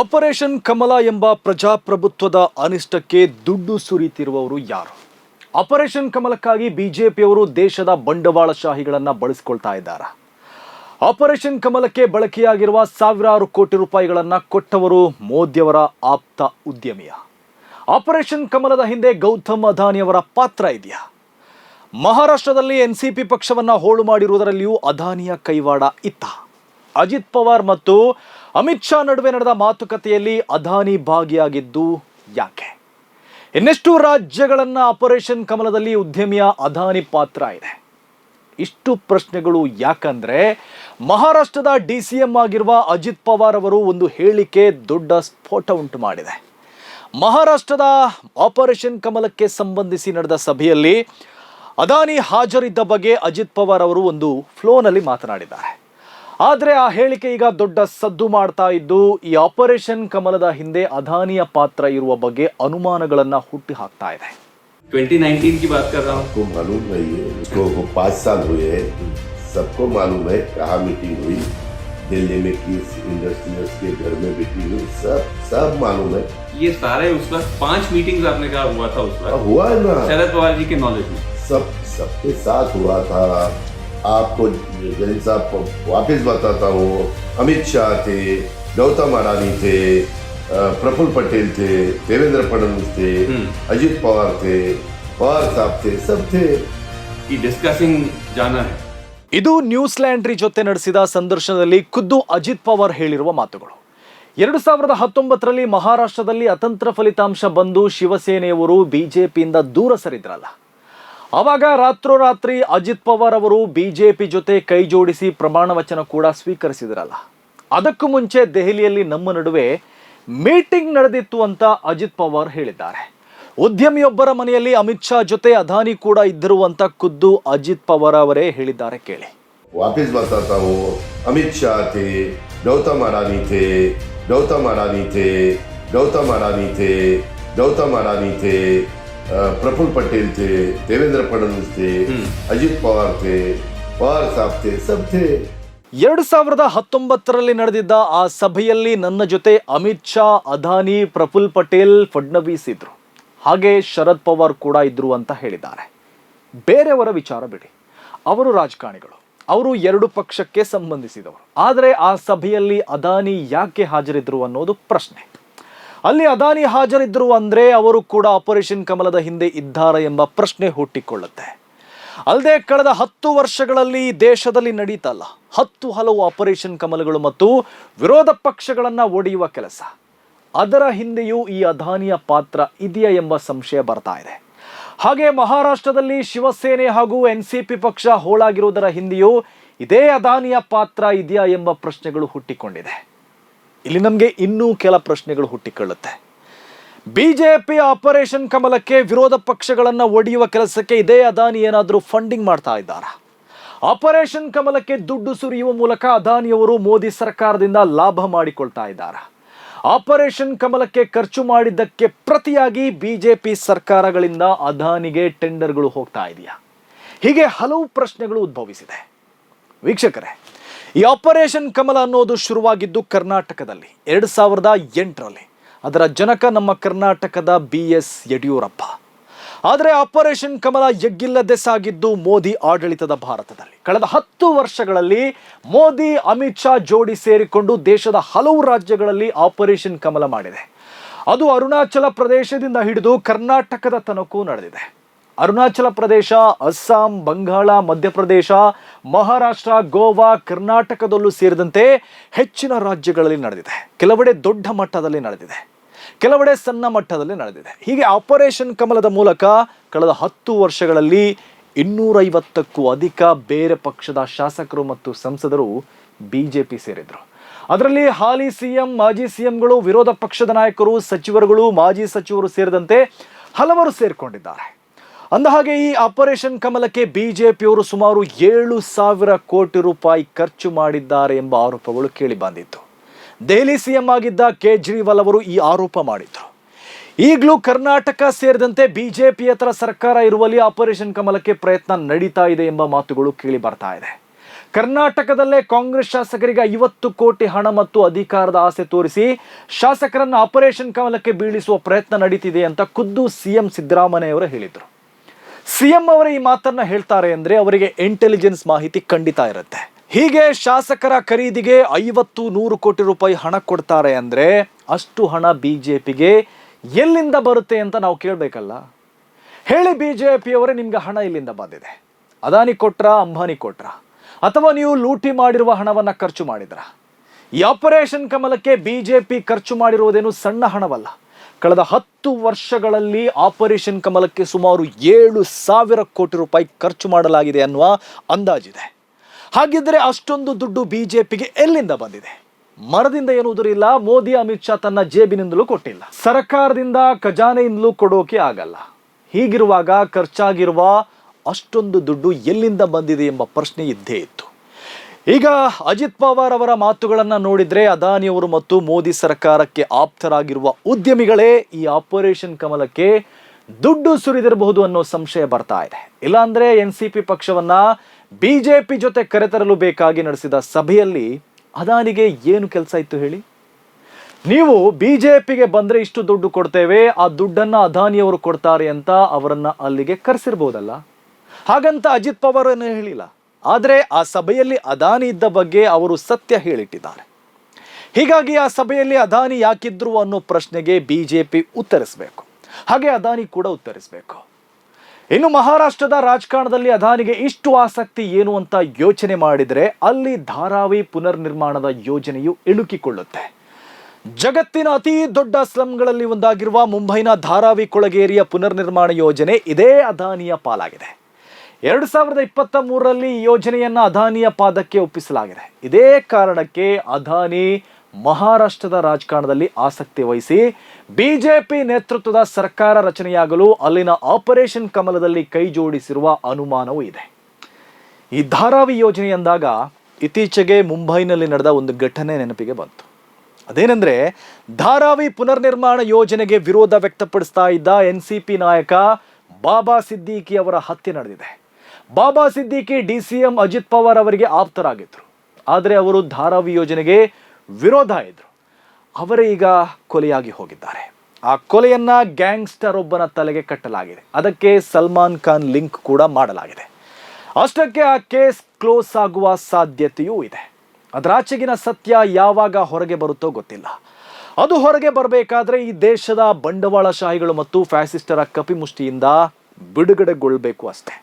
Operation ಕಮಲ ಎಂಬ ಪ್ರಜಾಪ್ರಭುತ್ವದ ಅನಿಷ್ಟಕ್ಕೆ ದುಡ್ಡು ಸುರಿತಿರುವವರು ಯಾರು? ಆಪರೇಷನ್ ಕಮಲಕ್ಕಾಗಿ ಬಿಜೆಪಿಯವರು ದೇಶದ ಬಂಡವಾಳಶಾಹಿಗಳನ್ನು ಬಳಸ್ಕೊಳ್ತಾ ಇದ್ದಾರೆ? ಆಪರೇಷನ್ ಕಮಲಕ್ಕೆ ಬಳಕೆಯಾಗಿರುವ ಸಾವಿರಾರು ಕೋಟಿ ರೂಪಾಯಿಗಳನ್ನು ಕೊಟ್ಟವರು ಮೋದಿಯವರ ಆಪ್ತ ಉದ್ಯಮಿಯ. ಆಪರೇಷನ್ ಕಮಲದ ಹಿಂದೆ ಗೌತಮ್ ಅದಾನಿಯವರ ಪಾತ್ರ ಇದೆಯಾ? ಮಹಾರಾಷ್ಟ್ರದಲ್ಲಿ ಎನ್ ಸಿ ಪಿ ಪಕ್ಷವನ್ನ ಹೋಳು ಮಾಡಿರುವುದರಲ್ಲಿಯೂ ಅದಾನಿಯ ಕೈವಾಡ ಇತ್ತ. ಅಜಿತ್ ಪವಾರ್ ಮತ್ತು ಅಮಿತ್ ಶಾ ನಡುವೆ ನಡೆದ ಮಾತುಕತೆಯಲ್ಲಿ ಅದಾನಿ ಭಾಗಿಯಾಗಿದ್ದು ಯಾಕೆ? ಇನ್ನೆಷ್ಟು ರಾಜ್ಯಗಳನ್ನ ಆಪರೇಷನ್ ಕಮಲದಲ್ಲಿ ಉದ್ಯಮಿಯ ಅದಾನಿ ಪಾತ್ರ ಇದೆ? ಇಷ್ಟು ಪ್ರಶ್ನೆಗಳು ಯಾಕಂದ್ರೆ, ಮಹಾರಾಷ್ಟ್ರದ ಡಿ ಸಿ ಎಂ ಆಗಿರುವ ಅಜಿತ್ ಪವಾರ್ ಅವರು ಒಂದು ಹೇಳಿಕೆ ದೊಡ್ಡ ಸ್ಫೋಟ ಉಂಟು ಮಾಡಿದೆ. ಮಹಾರಾಷ್ಟ್ರದ ಆಪರೇಷನ್ ಕಮಲಕ್ಕೆ ಸಂಬಂಧಿಸಿ ನಡೆದ ಸಭೆಯಲ್ಲಿ ಅದಾನಿ ಹಾಜರಿದ್ದ ಬಗ್ಗೆ ಅಜಿತ್ ಪವಾರ್ ಅವರು ಒಂದು ಫ್ಲೋನಲ್ಲಿ ಮಾತನಾಡಿದ್ದಾರೆ. ಆದರೆ ಆ ಹೇಳಿಕೆ ಈಗ ದೊಡ್ಡ ಸದ್ದು ಮಾಡ್ತಾ ಇದ್ದು ಈ ಆಪರೇಷನ್ ಕಮಲದ ಹಿಂದೆ ಅದಾನಿಯ ಪಾತ್ರ ಇರುವ ಬಗ್ಗೆ ಅನುಮಾನಗಳನ್ನ ಹುಟ್ಟಿ ಹಾಕ್ತಾ ಇದೆ 2019 की बात कर रहा हूँ आपको मालूम नहीं है उसको वो पाँच साल हुए हैं सबको मालूम है कहाँ मीटिंग हुई दिल्ली में किस इंडस्ट्रियल्स के घर में मीटिंग हुई सब सब मालूम है ये सारे उस वक्त पांच मीटिंग्स आपने कहा हुआ था उस अब वक्त हुआ है ना शरद पवार जी के नॉलेज में सब सबके साथ हुआ था आपको जैन साहब को वापस बताता हूँ अमित शाह थे गौतम अडानी थे अ, प्रफुल्ल पटेल थे देवेंद्र फडणवीस थे हम्म। अजित पवार थे पवार साहब थे सब थे कि डिस्कसिंग जाना है ಇದು ನ್ಯೂಸ್ ಲ್ಯಾಂಡ್ರಿ ಜೊತೆ ನಡೆಸಿದ ಸಂದರ್ಶನದಲ್ಲಿ ಖುದ್ದು ಅಜಿತ್ ಪವಾರ್ ಹೇಳಿರುವ ಮಾತುಗಳು ಎರಡು ಸಾವಿರದ ಹತ್ತೊಂಬತ್ತರಲ್ಲಿ ಮಹಾರಾಷ್ಟ್ರದಲ್ಲಿ ಅತಂತ್ರ ಫಲಿತಾಂಶ ಬಂದು ಶಿವಸೇನೆಯವರು ಬಿಜೆಪಿಯಿಂದ ದೂರ ಸರಿದ್ರಲ್ಲ ಆವಾಗ ರಾತ್ರೋರಾತ್ರಿ ಅಜಿತ್ ಪವಾರ್ ಅವರು ಬಿಜೆಪಿ ಜೊತೆ ಕೈ ಜೋಡಿಸಿ ಪ್ರಮಾಣ ವಚನ ಕೂಡ ಸ್ವೀಕರಿಸಿದ್ರಲ್ಲ. ಅದಕ್ಕೂ ಮುಂಚೆ ದೆಹಲಿಯಲ್ಲಿ ನಮ್ಮ ನಡುವೆ ಮೀಟಿಂಗ್ ನಡೆದಿತ್ತು ಅಂತ ಅಜಿತ್ ಪವಾರ್ ಹೇಳಿದ್ದಾರೆ. ಉದ್ಯಮಿಯೊಬ್ಬರ ಮನೆಯಲ್ಲಿ ಅಮಿತ್ ಶಾ ಜೊತೆ ಅದಾನಿ ಕೂಡ ಇದ್ದರು ಅಂತ ಖುದ್ದು ಅಜಿತ್ ಪವಾರ್ ಅವರೇ ಹೇಳಿದ್ದಾರೆ ಕೇಳಿ. ವಾಪಸ್ ಬರ್ತಾ ಅಮಿತ್ ಶಾ ಥೇ, ಗೌತಮ್ ಅಡಾನಿ ಥೇ, ಗೌತಮ್ ಅಡಾನಿ ಥೇ, ಗೌತಮ್ ಅಡಾನಿ ಗೌತಮ್ ಅಡಾನಿ थे अ, प्रफुल्ल पटेल थे देवेंद्र फडणवीस थे हम्म। अजित पवार थे पवार साहब थे सब थे ಎರಡು ಸಾವಿರದ ಹತ್ತೊಂಬತ್ತರಲ್ಲಿ ನಡೆದಿದ್ದ ಆ ಸಭೆಯಲ್ಲಿ ನನ್ನ ಜೊತೆ ಅಮಿತ್ ಶಾ ಅದಾನಿ ಪ್ರಫುಲ್ ಪಟೇಲ್ ಫಡ್ನವೀಸ್ ಇದ್ರು ಹಾಗೆ ಶರದ್ ಪವಾರ್ ಕೂಡ ಇದ್ರು ಅಂತ ಹೇಳಿದ್ದಾರೆ ಬೇರೆಯವರ ವಿಚಾರ ಬಿಡಿ ಅವರು ರಾಜಕಾರಣಿಗಳು ಅವರು ಎರಡು ಪಕ್ಷಕ್ಕೆ ಸಂಬಂಧಿಸಿದವರು ಆದರೆ ಆ ಸಭೆಯಲ್ಲಿ ಅದಾನಿ ಯಾಕೆ ಹಾಜರಿದ್ರು ಅನ್ನೋದು ಪ್ರಶ್ನೆ ಅಲ್ಲಿ ಅದಾನಿ ಹಾಜರಿದ್ದರು ಅಂದರೆ ಅವರು ಕೂಡ ಆಪರೇಷನ್ ಕಮಲದ ಹಿಂದೆ ಇದ್ದಾರೆ ಎಂಬ ಪ್ರಶ್ನೆ ಹುಟ್ಟಿಕೊಳ್ಳುತ್ತೆ. ಅಲ್ಲದೆ ಕಳೆದ ಹತ್ತು ವರ್ಷಗಳಲ್ಲಿ ದೇಶದಲ್ಲಿ ನಡೀತಲ್ಲ ಹತ್ತು ಹಲವು ಆಪರೇಷನ್ ಕಮಲಗಳು ಮತ್ತು ವಿರೋಧ ಪಕ್ಷಗಳನ್ನು ಒಡೆಯುವ ಕೆಲಸ. ಅದರ ಹಿಂದೆಯೂ ಈ ಅದಾನಿಯ ಪಾತ್ರ ಇದೆಯಾ ಎಂಬ ಸಂಶಯ ಬರ್ತಾ ಇದೆ. ಹಾಗೆ ಮಹಾರಾಷ್ಟ್ರದಲ್ಲಿ ಶಿವಸೇನೆ ಹಾಗೂ ಎನ್ ಸಿ ಪಿ ಪಕ್ಷ ಹೋಳಾಗಿರುವುದರ ಹಿಂದೆಯೂ ಇದೇ ಅದಾನಿಯ ಪಾತ್ರ ಇದೆಯಾ ಎಂಬ ಪ್ರಶ್ನೆಗಳು ಹುಟ್ಟಿಕೊಂಡಿದೆ. ಇಲ್ಲಿ ನಮಗೆ ಇನ್ನೂ ಕೆಲ ಪ್ರಶ್ನೆಗಳು ಹುಟ್ಟಿಕೊಳ್ಳುತ್ತೆ. ಬಿಜೆಪಿ ಆಪರೇಷನ್ ಕಮಲಕ್ಕೆ ವಿರೋಧ ಪಕ್ಷಗಳನ್ನು ಒಡೆಯುವ ಕೆಲಸಕ್ಕೆ ಇದೇ ಅದಾನಿ ಏನಾದರೂ ಫಂಡಿಂಗ್ ಮಾಡ್ತಾ ಇದ್ದಾರಾ? ಆಪರೇಷನ್ ಕಮಲಕ್ಕೆ ದುಡ್ಡು ಸುರಿಯುವ ಮೂಲಕ ಅದಾನಿಯವರು ಮೋದಿ ಸರ್ಕಾರದಿಂದ ಲಾಭ ಮಾಡಿಕೊಳ್ತಾ ಇದ್ದಾರಾ? ಆಪರೇಷನ್ ಕಮಲಕ್ಕೆ ಖರ್ಚು ಮಾಡಿದ್ದಕ್ಕೆ ಪ್ರತಿಯಾಗಿ ಬಿಜೆಪಿ ಸರ್ಕಾರಗಳಿಂದ ಅದಾನಿಗೆ ಟೆಂಡರ್ಗಳು ಹೋಗ್ತಾ ಇದೆಯಾ? ಹೀಗೆ ಹಲವು ಪ್ರಶ್ನೆಗಳು ಉದ್ಭವಿಸಿದೆ. ವೀಕ್ಷಕರೇ ಈ ಆಪರೇಷನ್ ಕಮಲ ಅನ್ನೋದು ಶುರುವಾಗಿದ್ದು ಕರ್ನಾಟಕದಲ್ಲಿ. ಎರಡು ಸಾವಿರದ ಎಂಟರಲ್ಲಿ. ಅದರ ಜನಕ ನಮ್ಮ ಕರ್ನಾಟಕದ ಬಿ ಎಸ್ ಯಡಿಯೂರಪ್ಪ. ಆದರೆ ಆಪರೇಷನ್ ಕಮಲ ಎಗ್ಗಿಲ್ಲದೆ ಸಾಗಿದ್ದು ಮೋದಿ ಆಡಳಿತದ ಭಾರತದಲ್ಲಿ. ಕಳೆದ ಹತ್ತು ವರ್ಷಗಳಲ್ಲಿ ಮೋದಿ, ಅಮಿತ್ ಶಾ ಜೋಡಿ ಸೇರಿಕೊಂಡು ದೇಶದ ಹಲವು ರಾಜ್ಯಗಳಲ್ಲಿ ಆಪರೇಷನ್ ಕಮಲ ಮಾಡಿದೆ. ಅದು ಅರುಣಾಚಲ ಪ್ರದೇಶದಿಂದ ಹಿಡಿದು ಕರ್ನಾಟಕದ ತನಕೂ ನಡೆದಿದೆ. ಅರುಣಾಚಲ ಪ್ರದೇಶ, ಅಸ್ಸಾಂ, ಬಂಗಾಳ, ಮಧ್ಯಪ್ರದೇಶ, ಮಹಾರಾಷ್ಟ್ರ, ಗೋವಾ, ಕರ್ನಾಟಕದಲ್ಲೂ ಸೇರಿದಂತೆ ಹೆಚ್ಚಿನ ರಾಜ್ಯಗಳಲ್ಲಿ ನಡೆದಿದೆ. ಕೆಲವೆಡೆ ದೊಡ್ಡ ಮಟ್ಟದಲ್ಲಿ ನಡೆದಿದೆ. ಕೆಲವೆಡೆ ಸಣ್ಣ ಮಟ್ಟದಲ್ಲಿ ನಡೆದಿದೆ. ಹೀಗೆ ಆಪರೇಷನ್ ಕಮಲದ ಮೂಲಕ ಕಳೆದ ಹತ್ತು ವರ್ಷಗಳಲ್ಲಿ ಇನ್ನೂರೈವತ್ತಕ್ಕೂ ಅಧಿಕ ಬೇರೆ ಪಕ್ಷದ ಶಾಸಕರು ಮತ್ತು ಸಂಸದರು ಬಿಜೆಪಿ ಸೇರಿದರು. ಅದರಲ್ಲಿ ಹಾಲಿ ಸಿಎಂ, ಮಾಜಿ ಸಿಎಂಗಳು, ವಿರೋಧ ಪಕ್ಷದ ನಾಯಕರು, ಸಚಿವರುಗಳು, ಮಾಜಿ ಸಚಿವರು ಸೇರಿದಂತೆ ಹಲವರು ಸೇರಿಕೊಂಡಿದ್ದಾರೆ. ಅಂದಹಾಗೆ ಈ ಆಪರೇಷನ್ ಕಮಲಕ್ಕೆ ಬಿಜೆಪಿಯವರು ಸುಮಾರು ಏಳು ಸಾವಿರ ಕೋಟಿ ರೂಪಾಯಿ ಖರ್ಚು ಮಾಡಿದ್ದಾರೆ ಎಂಬ ಆರೋಪಗಳು ಕೇಳಿ ಬಂದಿತ್ತು. ದೆಹಲಿ ಸಿಎಂ ಆಗಿದ್ದ ಕೇಜ್ರಿವಾಲ್ ಅವರು ಈ ಆರೋಪ ಮಾಡಿದ್ರು. ಈಗಲೂ ಕರ್ನಾಟಕ ಸೇರಿದಂತೆ ಬಿಜೆಪಿಯೇತರ ಸರ್ಕಾರ ಇರುವಲ್ಲಿ ಆಪರೇಷನ್ ಕಮಲಕ್ಕೆ ಪ್ರಯತ್ನ ನಡೀತಾ ಇದೆ ಎಂಬ ಮಾತುಗಳು ಕೇಳಿ ಬರ್ತಾ ಇದೆ. ಕರ್ನಾಟಕದಲ್ಲೇ ಕಾಂಗ್ರೆಸ್ ಶಾಸಕರಿಗೆ ಐವತ್ತು ಕೋಟಿ ಹಣ ಮತ್ತು ಅಧಿಕಾರದ ಆಸೆ ತೋರಿಸಿ ಶಾಸಕರನ್ನು ಆಪರೇಷನ್ ಕಮಲಕ್ಕೆ ಬೀಳಿಸುವ ಪ್ರಯತ್ನ ನಡೀತಿದೆ ಅಂತ ಖುದ್ದು ಸಿಎಂ ಸಿದ್ದರಾಮಯ್ಯ ಹೇಳಿದರು. ಸಿಎಂ ಅವರ ಈ ಮಾತನ್ನ ಹೇಳ್ತಾರೆ ಅಂದ್ರೆ ಅವರಿಗೆ ಇಂಟೆಲಿಜೆನ್ಸ್ ಮಾಹಿತಿ ಖಂಡಿತ ಇರುತ್ತೆ. ಹೀಗೆ ಶಾಸಕರ ಖರೀದಿಗೆ ಐವತ್ತು ನೂರು ಕೋಟಿ ರೂಪಾಯಿ ಹಣ ಕೊಡ್ತಾರೆ ಅಂದ್ರೆ ಅಷ್ಟು ಹಣ ಬಿಜೆಪಿಗೆ ಎಲ್ಲಿಂದ ಬರುತ್ತೆ ಅಂತ ನಾವು ಕೇಳಬೇಕಲ್ಲ. ಹೇಳಿ ಬಿಜೆಪಿಯವರೇ ನಿಮ್ಗೆ ಹಣ ಇಲ್ಲಿಂದ ಬಂದಿದೆ. ಅದಾನಿ ಕೊಟ್ರ, ಅಂಬಾನಿ ಕೊಟ್ರ. ಅಥವಾ ನೀವು ಲೂಟಿ ಮಾಡಿರುವ ಹಣವನ್ನ ಖರ್ಚು ಮಾಡಿದ್ರ. ಈ ಆಪರೇಷನ್ ಕಮಲಕ್ಕೆ ಬಿಜೆಪಿ ಖರ್ಚು ಮಾಡಿರುವುದೇನು ಸಣ್ಣ ಹಣವಲ್ಲ. ಕಳೆದ ಹತ್ತು ವರ್ಷಗಳಲ್ಲಿ ಆಪರೇಷನ್ ಕಮಲಕ್ಕೆ ಸುಮಾರು ಏಳು ಸಾವಿರ ಕೋಟಿ ರೂಪಾಯಿ ಖರ್ಚು ಮಾಡಲಾಗಿದೆ ಅನ್ನುವ ಅಂದಾಜಿದೆ. ಹಾಗಿದ್ದರೆ ಅಷ್ಟೊಂದು ದುಡ್ಡು ಬಿ ಜೆ ಪಿಗೆ ಎಲ್ಲಿಂದ ಬಂದಿದೆ? ಮರದಿಂದ ಏನು ಉದುರಿಲ್ಲ, ಮೋದಿ, ಅಮಿತ್ ಶಾ ತನ್ನ ಜೇಬಿನಿಂದಲೂ ಕೊಟ್ಟಿಲ್ಲ. ಸರ್ಕಾರದಿಂದ ಖಜಾನೆಯಿಂದಲೂ ಕೊಡೋಕೆ ಆಗಲ್ಲ. ಹೀಗಿರುವಾಗ ಖರ್ಚಾಗಿರುವ ಅಷ್ಟೊಂದು ದುಡ್ಡು ಎಲ್ಲಿಂದ ಬಂದಿದೆ ಎಂಬ ಪ್ರಶ್ನೆ ಇದ್ದೇ ಇತ್ತು. ಈಗ ಅಜಿತ್ ಪವಾರ್ ಅವರ ಮಾತುಗಳನ್ನು ನೋಡಿದ್ರೆ ಅದಾನಿಯವರು ಮತ್ತು ಮೋದಿ ಸರ್ಕಾರಕ್ಕೆ ಆಪ್ತರಾಗಿರುವ ಉದ್ಯಮಿಗಳೇ ಈ ಆಪರೇಷನ್ ಕಮಲಕ್ಕೆ ದುಡ್ಡು ಸುರಿದಿರಬಹುದು ಅನ್ನೋ ಸಂಶಯ ಬರ್ತಾ ಇದೆ. ಇಲ್ಲಾಂದ್ರೆ ಎನ್ ಸಿ ಪಿ ಪಕ್ಷವನ್ನ ಬಿಜೆಪಿ ಜೊತೆ ಕರೆತರಲು ಬೇಕಾಗಿ ನಡೆಸಿದ ಸಭೆಯಲ್ಲಿ ಅದಾನಿಗೆ ಏನು ಕೆಲಸ ಇತ್ತು ಹೇಳಿ? ನೀವು ಬಿಜೆಪಿಗೆ ಬಂದ್ರೆ ಇಷ್ಟು ದುಡ್ಡು ಕೊಡ್ತೇವೆ, ಆ ದುಡ್ಡನ್ನ ಅದಾನಿಯವರು ಕೊಡ್ತಾರೆ ಅಂತ ಅವರನ್ನು ಅಲ್ಲಿಗೆ ಕರೆಸಿರ್ಬೋದಲ್ಲ? ಹಾಗಂತ ಅಜಿತ್ ಪವಾರ್ ಏನು ಹೇಳಿಲ್ಲ? ಆದರೆ ಆ ಸಭೆಯಲ್ಲಿ ಅದಾನಿ ಇದ್ದ ಬಗ್ಗೆ ಅವರು ಸತ್ಯ ಹೇಳಿಟ್ಟಿದ್ದಾರೆ. ಹೀಗಾಗಿ ಆ ಸಭೆಯಲ್ಲಿ ಅದಾನಿ ಯಾಕಿದ್ರು ಅನ್ನೋ ಪ್ರಶ್ನೆಗೆ ಬಿಜೆಪಿ ಉತ್ತರಿಸಬೇಕು. ಹಾಗೆ ಅದಾನಿ ಕೂಡ ಉತ್ತರಿಸಬೇಕು. ಇನ್ನು ಮಹಾರಾಷ್ಟ್ರದ ರಾಜಕಾರಣದಲ್ಲಿ ಅದಾನಿಗೆ ಇಷ್ಟು ಆಸಕ್ತಿ ಏನು ಅಂತ ಯೋಚನೆ ಮಾಡಿದರೆ ಅಲ್ಲಿ ಧಾರಾವಿ ಪುನರ್ನಿರ್ಮಾಣದ ಯೋಜನೆಯು ಇಣುಕಿಕೊಳ್ಳುತ್ತೆ ಜಗತ್ತಿನ ಅತಿ ದೊಡ್ಡ ಸ್ಲಂಗಳಲ್ಲಿ ಒಂದಾಗಿರುವ ಮುಂಬೈನ ಧಾರಾವಿ ಕೊಳಗೇರಿಯ ಪುನರ್ನಿರ್ಮಾಣ ಯೋಜನೆ ಇದೇ ಅದಾನಿಯ ಪಾಲಾಗಿದೆ. ಎರಡು ಸಾವಿರದ ಇಪ್ಪತ್ತ ಮೂರರಲ್ಲಿ ಈ ಯೋಜನೆಯನ್ನ ಅದಾನಿಯ ಪಾದಕ್ಕೆ ಒಪ್ಪಿಸಲಾಗಿದೆ. ಇದೇ ಕಾರಣಕ್ಕೆ ಅದಾನಿ ಮಹಾರಾಷ್ಟ್ರದ ರಾಜಕಾರಣದಲ್ಲಿ ಆಸಕ್ತಿ ವಹಿಸಿ ಬಿಜೆಪಿ ನೇತೃತ್ವದ ಸರ್ಕಾರ ರಚನೆಯಾಗಲು ಅಲ್ಲಿನ ಆಪರೇಷನ್ ಕಮಲದಲ್ಲಿ ಕೈ ಜೋಡಿಸಿರುವ ಅನುಮಾನವೂ ಇದೆ. ಈ ಧಾರಾವಿ ಯೋಜನೆ ಎಂದಾಗ ಇತ್ತೀಚೆಗೆ ಮುಂಬೈನಲ್ಲಿ ನಡೆದ ಒಂದು ಘಟನೆ ನೆನಪಿಗೆ ಬಂತು. ಅದೇನೆಂದ್ರೆ ಧಾರಾವಿ ಪುನರ್ನಿರ್ಮಾಣ ಯೋಜನೆಗೆ ವಿರೋಧ ವ್ಯಕ್ತಪಡಿಸ್ತಾ ಇದ್ದ ಎನ್ ಸಿ ಪಿ ನಾಯಕ ಬಾಬಾ ಸಿದ್ದಿಕಿ ಅವರ ಹತ್ಯೆ ನಡೆದಿದೆ. Baba Siddiqui D C M Ajit Pawar ಅವರಿಗೆ ಆಪ್ತರಾಗಿದ್ದರು ಆದರೆ ಅವರು ಧಾರಾವಿ ಯೋಜನೆಗೆ ವಿರೋಧ ಇದ್ದರು ಅವರೇ ಈಗ ಕೊಲೆಯಾಗಿ ಹೋಗಿದ್ದಾರೆ. ಆ ಕೊಲೆಯನ್ನ ಗ್ಯಾಂಗ್ಸ್ಟರ್ ಒಬ್ಬನ ತಲೆಗೆ ಕಟ್ಟಲಾಗಿದೆ. ಅದಕ್ಕೆ ಸಲ್ಮಾನ್ ಖಾನ್ ಲಿಂಕ್ ಕೂಡ ಮಾಡಲಾಗಿದೆ. ಅಷ್ಟಕ್ಕೆ ಆ ಕೇಸ್ ಕ್ಲೋಸ್ ಆಗುವ ಸಾಧ್ಯತೆಯೂ ಇದೆ. ಅದರಾಚೆಗಿನ ಸತ್ಯ ಯಾವಾಗ ಹೊರಗೆ ಬರುತ್ತೋ ಗೊತ್ತಿಲ್ಲ. ಅದು ಹೊರಗೆ ಬರಬೇಕಾದ್ರೆ ಈ ದೇಶದ ಬಂಡವಾಳಶಾಹಿಗಳು ಮತ್ತು ಫ್ಯಾಸಿಸ್ಟರ ಕಪಿಮುಷ್ಟಿಯಿಂದ ಬಿಡುಗಡೆಗೊಳ್ಳಬೇಕು ಅಷ್ಟೇ.